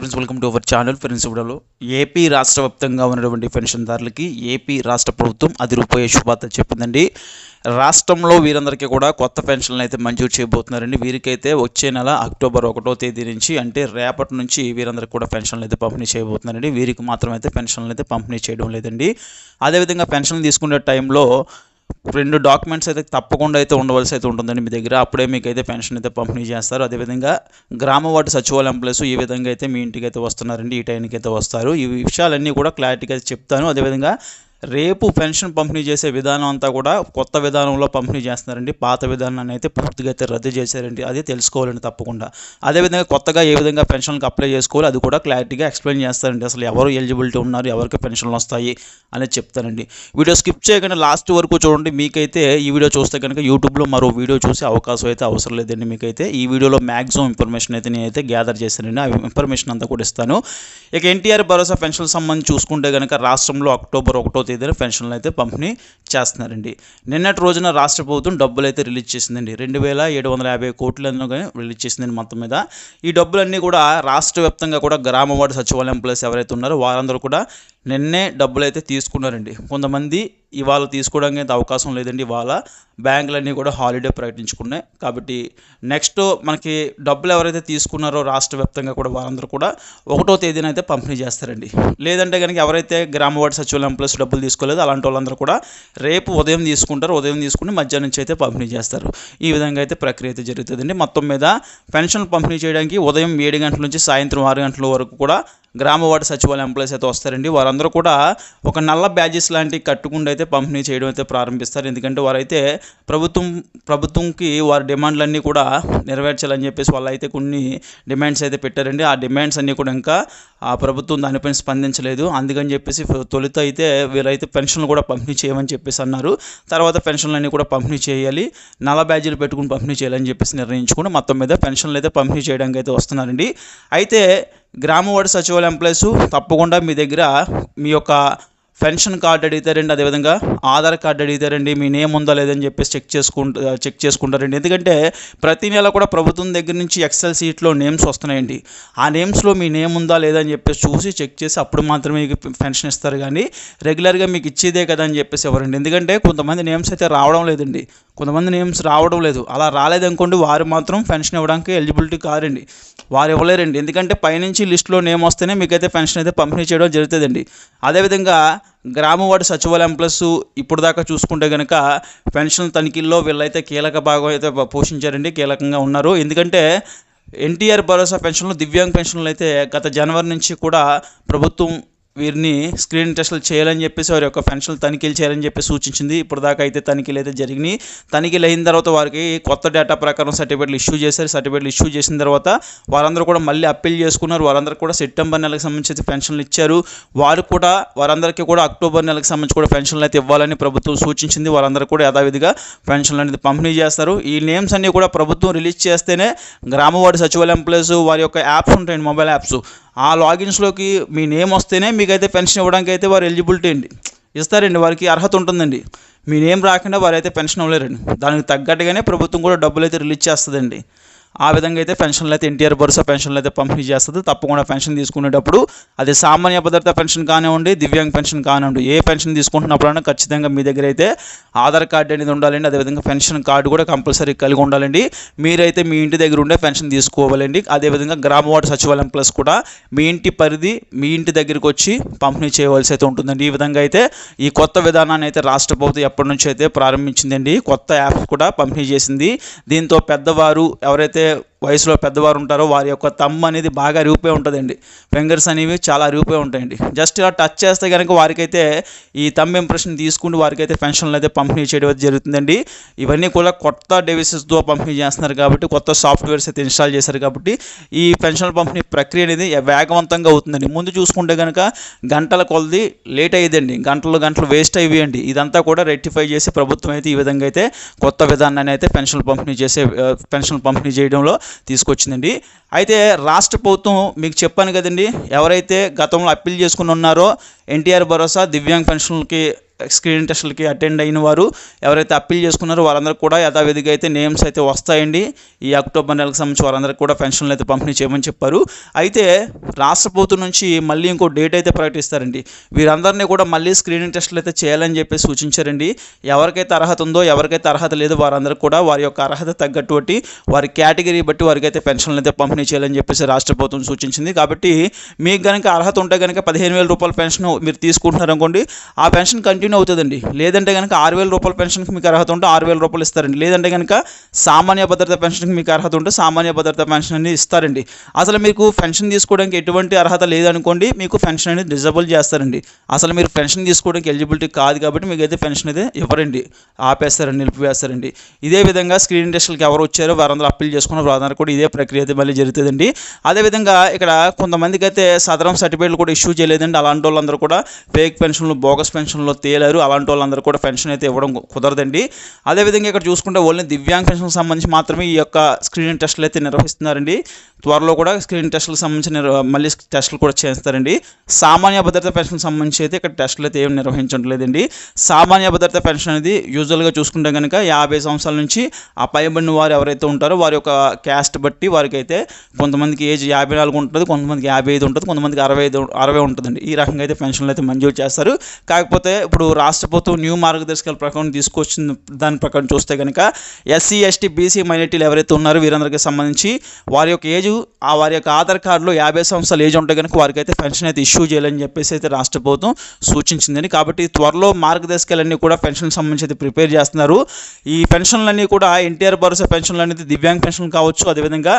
Friends welcome to our channel friends ఇవ్వడంలో AP రాష్ట్ర వ్యాప్తంగా ఉన్నటువంటి పెన్షన్దారులకి ఏపీ రాష్ట్ర ప్రభుత్వం అది రూపాయి శుభార్త చెప్పిందండి. రాష్ట్రంలో వీరందరికీ కూడా కొత్త పెన్షన్లు అయితే మంజూరు చేయబోతున్నారండి. వీరికైతే వచ్చే నెల అక్టోబర్ ఒకటో తేదీ నుంచి అంటే రేపటి నుంచి వీరందరికీ కూడా పెన్షన్లు అయితే పంపిణీ చేయబోతున్నారండి. వీరికి మాత్రం అయితే పెన్షన్లు అయితే పంపిణీ చేయడం లేదండి. అదేవిధంగా పెన్షన్ తీసుకునే టైంలో రెండు డాక్యుమెంట్స్ అయితే తప్పకుండా అయితే ఉండవలసి అయితే ఉంటుందండి మీ దగ్గర. అప్పుడే మీకు అయితే పెన్షన్ అయితే పంపిణీ చేస్తారు. అదేవిధంగా గ్రామ వార్డు సచివాలయం ప్లస్ ఈ విధంగా అయితే మీ ఇంటికి అయితే వస్తున్నారండి. ఈ టైంకి అయితే వస్తారు. ఈ విషయాలన్నీ కూడా క్లారిటీగా అయితే చెప్తాను. అదేవిధంగా రేపు పెన్షన్ పంపిణీ చేసే విధానం అంతా కూడా కొత్త విధానంలో పంపిణీ చేస్తున్నారండి. పాత విధానాన్ని అయితే పూర్తిగా అయితే రద్దు చేశారండి. అది తెలుసుకోవాలండి తప్పకుండా. అదేవిధంగా కొత్తగా ఏ విధంగా పెన్షన్కి అప్లై చేసుకోవాలి అది కూడా క్లారిటీగా ఎక్స్ప్లెయిన్ చేస్తారండి. అసలు ఎవరు ఎలిజిబిలిటీ ఉన్నారు ఎవరికి పెన్షన్లు వస్తాయి అనేది చెప్తారండి. వీడియో స్కిప్ చేయకుండా లాస్ట్ వరకు చూడండి. మీకైతే ఈ వీడియో చూస్తే కనుక యూట్యూబ్లో మరో వీడియో చూసే అవకాశం అయితే అవసరం లేదండి మీకైతే. ఈ వీడియోలో మ్యాక్సిమం ఇన్ఫర్మేషన్ అయితే నేనైతే గ్యాదర్ చేశానండి. ఆ ఇన్ఫర్మేషన్ అంతా కూడా ఇస్తాను. ఇక ఎన్టీఆర్ భరోసా పెన్షన్ సంబంధించి చూసుకుంటే కనుక రాష్ట్రంలో అక్టోబర్ ఒకటో తేదీన పెన్షన్లు అయితే పంపిణీ చేస్తున్నారండి. నిన్నటి రోజున రాష్ట్ర ప్రభుత్వం డబ్బులు అయితే రిలీజ్ చేసిందండి. రెండు వేల ఏడు వందల యాభై కోట్లను రిలీజ్ చేసిందండి మొత్తం మీద. ఈ డబ్బులన్నీ కూడా రాష్ట్ర వ్యాప్తంగా కూడా గ్రామ వార్డు సచివాలయం ప్లస్ ఎవరైతే ఉన్నారో వారందరూ కూడా నిన్నే డబ్బులు అయితే తీసుకున్నారండి. కొంతమంది ఇవాళ తీసుకోవడానికి అయితే అవకాశం లేదండి. ఇవాళ బ్యాంకులన్నీ కూడా హాలిడే ప్రకటించుకున్నాయి. కాబట్టి నెక్స్ట్ మనకి డబ్బులు ఎవరైతే తీసుకున్నారో రాష్ట్ర వ్యాప్తంగా కూడా వారందరూ కూడా ఒకటో తేదీన అయితే పంపిణీ చేస్తారండి. లేదంటే కనుక ఎవరైతే గ్రామ వార్డు సచివాలయం ప్లస్ డబ్బులు తీసుకోలేదు అలాంటి వాళ్ళందరూ కూడా రేపు ఉదయం తీసుకుంటారు. ఉదయం తీసుకుని మధ్యాహ్నం నుంచి అయితే పంపిణీ చేస్తారు. ఈ విధంగా అయితే ప్రక్రియ అయితే జరుగుతుందండి. మొత్తం మీద పెన్షన్ పంపిణీ చేయడానికి ఉదయం ఏడు గంటల నుంచి సాయంత్రం ఆరు గంటల వరకు కూడా గ్రామ వార్డు సచివాలయం ఎంప్లాయీస్ అయితే వస్తారండి. వారందరూ కూడా ఒక నల్ల బ్యాజెస్ లాంటివి కట్టుకుండా అయితే పంపిణీ చేయడం అయితే ప్రారంభిస్తారు. ఎందుకంటే వారైతే ప్రభుత్వం ప్రభుత్వంకి వారి డిమాండ్లన్నీ కూడా నెరవేర్చాలని చెప్పేసి వాళ్ళు అయితే కొన్ని డిమాండ్స్ అయితే పెట్టారండి. ఆ డిమాండ్స్ అన్నీ కూడా ఇంకా ఆ ప్రభుత్వం దానిపైన స్పందించలేదు. అందుకని చెప్పేసి తొలుత అయితే వీరైతే పెన్షన్లు కూడా పంపిణీ చేయమని చెప్పేసి అన్నారు. తర్వాత పెన్షన్లు అన్నీ కూడా పంపిణీ చేయాలి. నల్ల బ్యాజీలు పెట్టుకుని పంపిణీ చేయాలని చెప్పేసి నిర్ణయించుకుని మొత్తం మీద పెన్షన్లు అయితే పంపిణీ చేయడానికి అయితే వస్తున్నారండి. అయితే గ్రామ వార్డు సచివాలయం ఎంప్లాయీస్ తప్పకుండా మీ దగ్గర మీ యొక్క పెన్షన్ కార్డు అడుగుతారండి అదేవిధంగా ఆధార్ కార్డు అడుగుతారండి మీ నేమ్ ఉందా లేదని చెప్పేసి చెక్ చేసుకుంటా చెక్ చేసుకుంటారండి. ఎందుకంటే ప్రతి నెల కూడా ప్రభుత్వం దగ్గర నుంచి ఎక్సెల్ సీట్లో నేమ్స్ వస్తున్నాయండి. ఆ నేమ్స్లో మీ నేమ్ ఉందా లేదా అని చెప్పేసి చూసి చెక్ చేసి అప్పుడు మాత్రమే మీకు పెన్షన్ ఇస్తారు. కానీ రెగ్యులర్గా మీకు ఇచ్చేదే కదా అని చెప్పేసి ఎవరండి? ఎందుకంటే కొంతమంది నేమ్స్ అయితే రావడం లేదండి. కొంతమంది నేమ్స్ రావడం లేదు. అలా రాలేదనుకోండి వారు మాత్రం పెన్షన్ ఇవ్వడానికి ఎలిజిబిలిటీ కారండి. వారు ఇవ్వలేరండి. ఎందుకంటే పైనుంచి లిస్టులో నేమ్ వస్తేనే మీకైతే పెన్షన్ అయితే పంపిణీ చేయడం జరుగుతుందండి. అదేవిధంగా గ్రామ వార్డు సచివాలయం ప్లస్ ఇప్పుడు దాకా చూసుకుంటే కనుక పెన్షన్ తనిఖీల్లో వీళ్ళైతే కీలక భాగం అయితే పోషించారండి. కీలకంగా ఉన్నారు. ఎందుకంటే ఎన్టీఆర్ భరోసా పెన్షన్లు దివ్యాంగ పెన్షన్లు అయితే గత జనవరి నుంచి కూడా ప్రభుత్వం వీరిని స్క్రీన్ టెస్టులు చేయాలని చెప్పేసి వారి యొక్క పెన్షన్లు తనిఖీలు చేయాలని చెప్పి సూచించింది. ఇప్పుడు దాకా అయితే తనిఖీలు అయితే జరిగినాయి. తనిఖీలు అయిన తర్వాత వారికి కొత్త డేటా ప్రకారం సర్టిఫికేట్లు ఇష్యూ చేశారు. సర్టిఫికేట్లు ఇష్యూ చేసిన తర్వాత వారందరూ కూడా మళ్ళీ అప్పీల్ చేసుకున్నారు. వారందరూ కూడా సెప్టెంబర్ నెలకు సంబంధించి పెన్షన్లు ఇచ్చారు. వారు కూడా వారందరికీ కూడా అక్టోబర్ నెలకు సంబంధించి కూడా పెన్షన్లు అయితే ఇవ్వాలని ప్రభుత్వం సూచించింది. వారందరూ కూడా యథావిధిగా పెన్షన్లు అనేది పంపిణీ చేస్తారు. ఈ నేమ్స్ అన్నీ కూడా ప్రభుత్వం రిలీజ్ చేస్తేనే గ్రామవాడి సచివాలయం ప్లస్ వారి యొక్క యాప్స్ ఉంటాయండి మొబైల్ యాప్స్ ఆ లాగిన్స్లోకి మీ నేమ్ వస్తేనే మీకైతే పెన్షన్ ఇవ్వడానికి అయితే వారు ఎలిజిబిలిటీ అండి. ఇస్తారండి వారికి అర్హత ఉంటుందండి. మీ నేమ్ రాకుండా వారైతే పెన్షన్ ఇవ్వలేరండి. దానికి తగ్గట్టుగానే ప్రభుత్వం కూడా డబ్బులు అయితే రిలీజ్ చేస్తుందండి. ఆ విధంగా అయితే పెన్షన్లు అయితే ఎన్టీఆర్ భరోసా పెన్షన్లు అయితే పంపిణీ చేస్తుంది. తప్పకుండా పెన్షన్ తీసుకునేటప్పుడు అది సామాన్య భద్రత పెన్షన్ కానివ్వండి దివ్యాంగ్ పెన్షన్ కానివ్వండి ఏ పెన్షన్ తీసుకుంటున్నప్పుడైనా ఖచ్చితంగా మీ దగ్గర అయితే ఆధార్ కార్డు అనేది ఉండాలండి. అదేవిధంగా పెన్షన్ కార్డు కూడా కంపల్సరీ కలిగి ఉండాలండి. మీరైతే మీ ఇంటి దగ్గర ఉండే పెన్షన్ తీసుకోవాలండి. అదేవిధంగా గ్రామ వార్డు సచివాలయం ప్లస్ కూడా మీ ఇంటి పరిధి మీ ఇంటి దగ్గరికి వచ్చి పంపిణీ చేయవలసి అయితే ఉంటుందండి. ఈ విధంగా అయితే ఈ కొత్త విధానాన్ని అయితే రాష్ట్ర ప్రభుత్వం ఎప్పటి నుంచి అయితే ప్రారంభించిందండి కొత్త యాప్ కూడా పంపిణీ చేసింది. దీంతో పెద్దవారు ఎవరైతే వయసులో పెద్దవారు ఉంటారో వారి యొక్క తమ్ము అనేది బాగా అరిగిపోయి ఉంటుందండి. ఫింగర్స్ అనేవి చాలా అరిగిపోయి ఉంటాయండి. జస్ట్ ఇలా టచ్ చేస్తే కనుక వారికైతే ఈ తమ్ ఇంప్రెషన్ తీసుకుని వారికైతే పెన్షన్లు అయితే పంపిణీ చేయడం జరుగుతుందండి. ఇవన్నీ కూడా కొత్త డివైసెస్తో పంపిణీ చేస్తున్నారు కాబట్టి కొత్త సాఫ్ట్వేర్స్ అయితే ఇన్స్టాల్ చేశారు కాబట్టి ఈ పెన్షన్ల పంపిణీ ప్రక్రియ అనేది వేగవంతంగా అవుతుందండి. ముందు చూసుకుంటే కనుక గంటల కొలది లేట్ అయ్యేదండి. గంటలు గంటలు వేస్ట్ అయ్యేయండి ఇదంతా కూడా రెక్టిఫై చేసి ప్రభుత్వం అయితే ఈ విధంగా అయితే కొత్త విధానాన్ని అయితే పెన్షన్లు పంపిణీ చేసే పెన్షన్లు పంపిణీ చేయడంలో తీసుకొచ్చిందండి. అయితే రాష్ట్ర ప్రభుత్వం మీకు చెప్పాను కదండి ఎవరైతే గతంలో అప్పీల్ చేసుకుని ఉన్నారో ఎన్టీఆర్ భరోసా దివ్యాంగ్ పెన్షన్లకి స్క్రీన్ టెస్ట్లకి అటెండ్ అయిన వారు ఎవరైతే అప్పీల్ చేసుకున్నారో వారందరికీ కూడా యథావిధిగా అయితే నేమ్స్ అయితే వస్తాయండి. ఈ అక్టోబర్ నెలకు సంబంధించి వారందరికీ కూడా పెన్షన్లు అయితే పంపిణీ చేయమని చెప్పారు. అయితే రాష్ట్ర ప్రభుత్వం నుంచి మళ్ళీ ఇంకో డేట్ అయితే ప్రకటిస్తారండి. వీరందరినీ కూడా మళ్ళీ స్క్రీనింగ్ టెస్టులు అయితే చేయాలని చెప్పి సూచించారండి. ఎవరికైతే అర్హత ఉందో ఎవరికైతే అర్హత లేదో వారందరూ కూడా వారి యొక్క అర్హత తగ్గటువంటి వారి కేటగిరీ బట్టి వారికి అయితే పెన్షన్లు అయితే పంపిణీ చేయాలని చెప్పేసి రాష్ట్ర ప్రభుత్వం సూచించింది. కాబట్టి మీకు కనుక అర్హత ఉంటే కనుక పదిహేను వేల రూపాయల పెన్షన్ మీరు తీసుకుంటున్నారు అనుకోండి ఆ పెన్షన్ కంటిన్యూ అవుతుందండి. లేదంటే కనుక ఆరు వేల రూపాయల పెన్షన్కి మీకు అర్హత ఉంటే ఆరు వేల రూపాయలు ఇస్తారండి. లేదంటే కనుక సామాన్య భద్రత పెన్షన్కి మీకు అర్హత ఉంటే సామాన్య భద్రత పెన్షన్ అనేది ఇస్తారండి. అసలు మీకు పెన్షన్ తీసుకోవడానికి ఎటువంటి అర్హత లేదనుకోండి మీకు పెన్షన్ అనేది డిజబుల్ చేస్తారండి. అసలు మీరు పెన్షన్ తీసుకోవడానికి ఎలిజిబిలిటీ కాదు కాబట్టి మీకు అయితే పెన్షన్ అయితే ఇవ్వరండి. ఆపేస్తారండి నిలిపివేస్తారండి. ఇదే విధంగా స్క్రీన్ టెస్టులకి ఎవరు వచ్చారో వారందరూ అప్పీల్ చేసుకున్న వారందరూ కూడా ఇదే ప్రక్రియ అయితే మళ్ళీ జరుగుతుందండి. అదేవిధంగా ఇక్కడ కొంతమందికి అయితే సదరం సర్టిఫికేట్లు కూడా ఇష్యూ చేయలేదండి. అలాంటి వాళ్ళందరూ కూడా ఫేక్ పెన్షన్లు బోగస్ పెన్షన్లో చేయలేరు. అలాంటి వాళ్ళందరూ కూడా పెన్షన్ అయితే ఇవ్వడం కుదరదండి. అదేవిధంగా ఇక్కడ చూసుకుంటే ఓన్లీ దివ్యాంగ్ పెన్షన్కి సంబంధించి మాత్రమే ఈ యొక్క స్క్రీనింగ్ టెస్టులు అయితే నిర్వహిస్తున్నారండి. త్వరలో కూడా స్క్రీన్ టెస్టులకు సంబంధించి మళ్ళీ టెస్టులు కూడా చేస్తారండి. సామాన్య భద్రత పెన్షన్కి సంబంధించి అయితే ఇక్కడ టెస్టులు అయితే ఏం నిర్వహించట్లేదండి. సామాన్య భద్రత పెన్షన్ అనేది యూజువల్గా చూసుకుంటే కనుక యాభై సంవత్సరాల నుంచి అపాయబడిన వారు ఎవరైతే ఉంటారో వారి యొక్క క్యాస్ట్ బట్టి వారికి అయితే కొంతమందికి ఏజ్ యాభై నాలుగు ఉంటుంది కొంతమందికి యాభై ఐదు ఉంటుంది కొంతమందికి అరవై ఐదు అరవై ఉంటుందండి. ఈ రకంగా అయితే పెన్షన్లు అయితే మంజూరు చేస్తారు. కాకపోతే ఇప్పుడు రాష్ట్ర ప్రభుత్వం న్యూ మార్గదర్శకాల ప్రకారం తీసుకొచ్చిన దాని ప్రకారం చూస్తే కనుక ఎస్సీ ఎస్టీ బీసీ మైనార్టీలు ఎవరైతే ఉన్నారో వీరందరికీ సంబంధించి వారి యొక్క ఏజ్ ఆ వారి యొక్క ఆధార్ కార్డులో యాభై సంవత్సరాలు ఏజ్ ఉంటే కనుక వారికి అయితే పెన్షన్ అయితే ఇష్యూ చేయాలని చెప్పేసి అయితే రాష్ట్ర ప్రభుత్వం సూచించిందని. కాబట్టి త్వరలో మార్గదర్శకాలన్నీ కూడా పెన్షన్ సంబంధించి అయితే ప్రిపేర్ చేస్తున్నారు. ఈ పెన్షన్లన్నీ కూడా ఎన్టీఆర్ భరోసా పెన్షన్లు అనేది దివ్యాంగ్ పెన్షన్ కావచ్చు అదేవిధంగా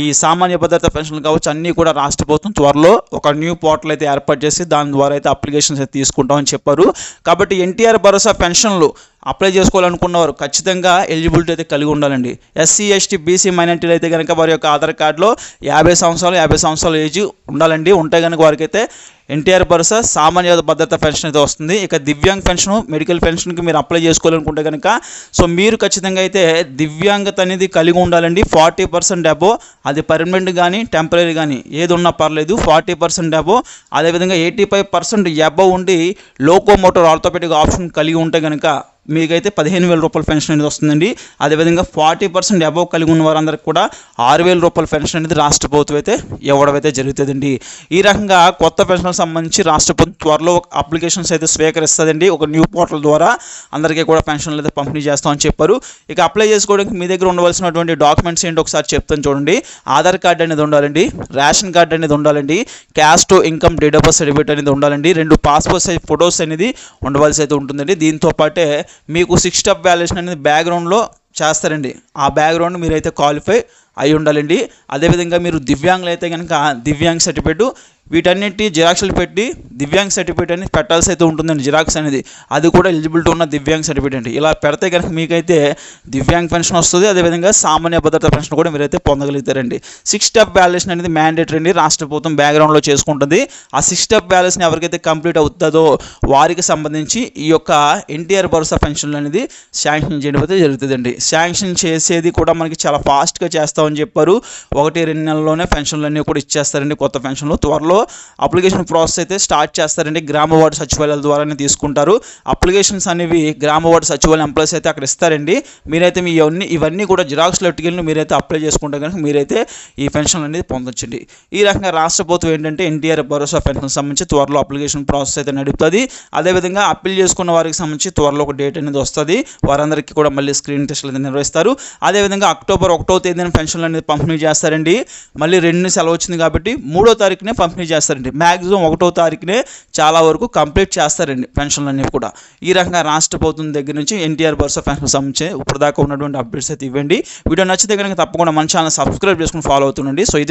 ఈ సామాన్య భద్రత పెన్షన్లు కావచ్చు అన్నీ కూడా రాష్ట్ర ప్రభుత్వం త్వరలో ఒక న్యూ పోర్టల్ అయితే ఏర్పాటు చేసి దాని ద్వారా అయితే అప్లికేషన్స్ అయితే తీసుకుంటామని చెప్పారు. కాబట్టి ఎన్టీఆర్ భరోసా పెన్షన్లు అప్లై చేసుకోవాలనుకున్నవారు ఖచ్చితంగా ఎలిజిబిలిటీ అయితే కలిగి ఉండాలండి. ఎస్సీ ఎస్టీ బీసీ మైనార్టీలు అయితే కనుక వారి యొక్క ఆధార్ కార్డులో యాభై సంవత్సరాలు యాభై సంవత్సరాలు ఏజ్ ఉండాలండి. ఉంటే కనుక వారికి అయితే ఎన్టీఆర్ భరోసా సామాన్య భద్రత పెన్షన్ అయితే వస్తుంది. ఇక దివ్యాంగ్ పెన్షన్ మెడికల్ పెన్షన్కి మీరు అప్లై చేసుకోవాలనుకుంటే కనుక సో మీరు ఖచ్చితంగా అయితే దివ్యాంగత అనేది కలిగి ఉండాలండి. ఫార్టీ పర్సెంట్ అబో అది పర్మనెంట్ కానీ టెంపరీ కానీ ఏది ఉన్నా పర్లేదు ఫార్టీ పర్సెంట్ అబో అదేవిధంగా ఎయిటీ ఫైవ్ పర్సెంట్ అబో ఉండి లోకో ఆర్థోపెటిక్ ఆప్షన్ కలిగి ఉంటే కనుక మీకైతే పదిహేను వేల రూపాయల పెన్షన్ అనేది వస్తుందండి. అదేవిధంగా ఫార్టీ పర్సెంట్ అబవ్ కలిగి ఉన్న వారందరికీ కూడా ఆరు వేల రూపాయల పెన్షన్ అనేది రాష్ట్ర ప్రభుత్వం అయితే ఇవ్వడం అయితే జరుగుతుందండి. ఈ రకంగా కొత్త పెన్షన్కి సంబంధించి రాష్ట్ర ప్రభుత్వం త్వరలో అప్లికేషన్స్ అయితే స్వీకరిస్తుందండి. ఒక న్యూ పోర్టల్ ద్వారా అందరికీ కూడా పెన్షన్లు అయితే పంపిణీ చేస్తామని చెప్పారు. ఇక అప్లై చేసుకోవడానికి మీ దగ్గర ఉండవలసినటువంటి డాక్యుమెంట్స్ ఏంటి ఒకసారి చెప్తాను చూడండి. ఆధార్ కార్డ్ అనేది ఉండాలండి. రేషన్ కార్డ్ అనేది ఉండాలండి. Caste income date of birth certificate అనేది ఉండాలండి. రెండు పాస్పోర్ట్ సైజ్ ఫొటోస్ అనేది ఉండవలసి అయితే ఉంటుందండి. దీంతో పాటే మీకు సిక్స్ స్టెప్ వ్యాల్యుయేషన్ అనేది బ్యాక్గ్రౌండ్లో చేస్తారండి. ఆ బ్యాక్గ్రౌండ్ మీరైతే క్వాలిఫై అయి ఉండాలండి అదేవిధంగా మీరు దివ్యాంగులు అయితే కనుక దివ్యాంగ్ సర్టిఫికేట్ వీటన్నిటి జిరాక్స్లు పెట్టి దివ్యాంగ్ సర్టిఫికేట్ అనేది పెట్టాల్సి అయితే ఉంటుందండి జిరాక్స్ అనేది. అది కూడా ఎలిజిబిలిటీ ఉన్న దివ్యాంగ్ సర్టిఫికేట్ అండి. ఇలా పెడితే కనుక మీకైతే దివ్యాంగ్ పెన్షన్ వస్తుంది. అదేవిధంగా సామాన్య భద్రత పెన్షన్ కూడా మీరైతే పొందగలుగుతారండి. సిక్స్ స్టెప్ వ్యాల్యుయేషన్ అనేది మ్యాండేటరీ అండి. రాష్ట్ర ప్రభుత్వం బ్యాక్గ్రౌండ్లో చేసుకుంటుంది. ఆ సిక్స్ స్టెప్ వ్యాల్యుయేషన్ ఎవరికైతే కంప్లీట్ అవుతుందో వారికి సంబంధించి ఈ యొక్క ఎన్టీఆర్ భరోసా పెన్షన్లు అనేది శాంక్షన్ చేయడం అయితే జరుగుతుందండి. శాంక్షన్ చేసేది కూడా మనకి చాలా ఫాస్ట్గా చేస్తామని చెప్పారు. ఒకటి రెండు నెలల్లోనే పెన్షన్లు అన్నీ కూడా ఇచ్చేస్తారండి కొత్త పెన్షన్లు. త్వరలో అప్లికేషన్ ప్రాసెస్ అయితే స్టార్ట్ చేస్తారండి. గ్రామ వార్డు సచివాలయాల ద్వారానే తీసుకుంటారు. అప్లికేషన్స్ అనేవి గ్రామ వార్డు సచివాలయం ఎంప్లాయీస్ అయితే అక్కడ ఇస్తారండి. మీరైతే మీ ఇవన్నీ ఇవన్నీ కూడా జిరాక్స్లో ఎట్టుకెళ్ళి మీరైతే అప్లై చేసుకుంటే కనుక మీరైతే ఈ పెన్షన్ అనేది పొందొచ్చండి. ఈ రకంగా రాష్ట్ర ప్రభుత్వం ఏంటంటే ఎన్టీఆర్ భరోసా పెన్షన్ సంబంధించి త్వరలో అప్లికేషన్ ప్రాసెస్ అయితే నడుపుతుంది. అదేవిధంగా అప్పీల్ చేసుకున్న వారికి సంబంధించి త్వరలో ఒక డేట్ అనేది వస్తుంది. వారందరికీ కూడా మళ్ళీ స్క్రీన్ టెస్ట్లు అయితే నిర్వహిస్తారు. అదేవిధంగా అక్టోబర్ ఒకటో తేదీన పెన్షన్లు అనేది పంపిణీ చేస్తారండి. మళ్ళీ రెండు సెలవు వచ్చింది కాబట్టి మూడో తారీఖునే పంపిణీ చేస్తారండి. మ్యాక్సిమం ఒకటో తారీఖునే చాలా వరకు కంప్లీట్ చేస్తారండి పెన్షన్లు అన్నీ కూడా. ఈ రకంగా రాష్ట్ర ప్రభుత్వం దగ్గర నుంచి ఎన్టీఆర్ బర్స్ పెన్షన్ సంబంధించి ఇప్పుడు దాకా ఉన్నటువంటి అప్డేట్స్ అయితే ఇవ్వండి. వీడియో నచ్చితే కనుక తప్పకుండా మన ఛానల్ సబ్స్క్రైబ్ చేసుకుని ఫాలో అవుతుండండి. సో ఇది